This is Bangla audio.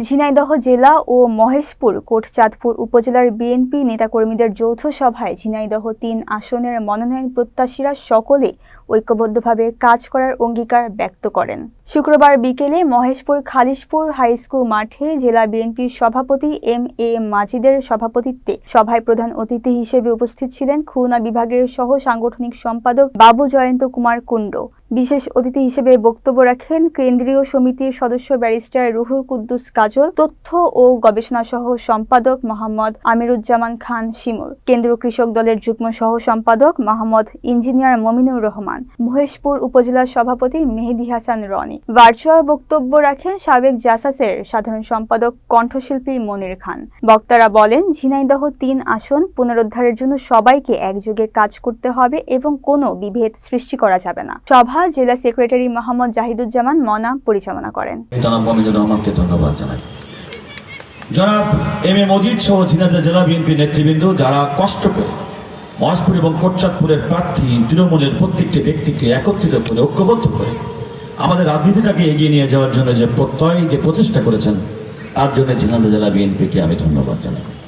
ঝিনাইদহ জেলা ও মহেশপুর, কোটচাঁদপুর উপজেলার বিএনপি নেতাকর্মীদের যৌথ সভায় ঝিনাইদহ তিন আসনের মনোনয়ন প্রত্যাশীরা সকলে ঐক্যবদ্ধভাবে কাজ করার অঙ্গীকার ব্যক্ত করেন। শুক্রবার বিকেলে মহেশপুর খালিশপুর হাইস্কুল মাঠে জেলা বিএনপির সভাপতি এম এ মাজিদের সভাপতিত্বে সভায় প্রধান অতিথি হিসেবে উপস্থিত ছিলেন খুলনা বিভাগের সহ সাংগঠনিক সম্পাদক বাবু জয়ন্ত কুমার কুণ্ড। বিশেষ অতিথি হিসেবে বক্তব্য রাখেন কেন্দ্রীয় সমিতির সদস্য ব্যারিস্টার রুহুল কুদ্দুস কাজল, তথ্য ও গবেষণা সহ সম্পাদক মোহাম্মদ আমিরুজ্জামান খান শিমুল, কেন্দ্রীয় কৃষক দলের যুগ্ম সহ সম্পাদক মোহাম্মদ ইঞ্জিনিয়ার মমিনুর রহমান। মহেশপুর উপজেলা সভাপতি মেহেদি হাসান রনি। ভার্চুয়াল বক্তব্য রাখেন সাবেক জাসাসের সাধারণ সম্পাদক কণ্ঠশিল্পী মনির খান। বক্তারা বলেন, ঝিনাইদহ তিন আসন পুনরুদ্ধারের জন্য সবাইকে একযোগে কাজ করতে হবে এবং কোনো বিভেদ সৃষ্টি করা যাবে না। সভা জেলা সেক্রেটারি মোহাম্মদ জাহিদুজ্জামান মনা পরিচালনা করেন। জনাব জনাব এম এ মজিদ সহ ঝিনাইদহ জেলা বিএনপি নেতৃবৃন্দ, যারা কষ্ট করে মহাজপুর এবং কোটচাঁদপুরের প্রার্থী তৃণমূলের প্রত্যেকটি ব্যক্তিকে একত্রিত করে, ঐক্যবদ্ধ করে আমাদের রাজনীতিটাকে এগিয়ে নিয়ে যাওয়ার জন্য যে প্রত্যয়, যে প্রচেষ্টা করেছেন, তার জন্য ঝিনাইদহ জেলা বিএনপিকে আমি ধন্যবাদ জানাই।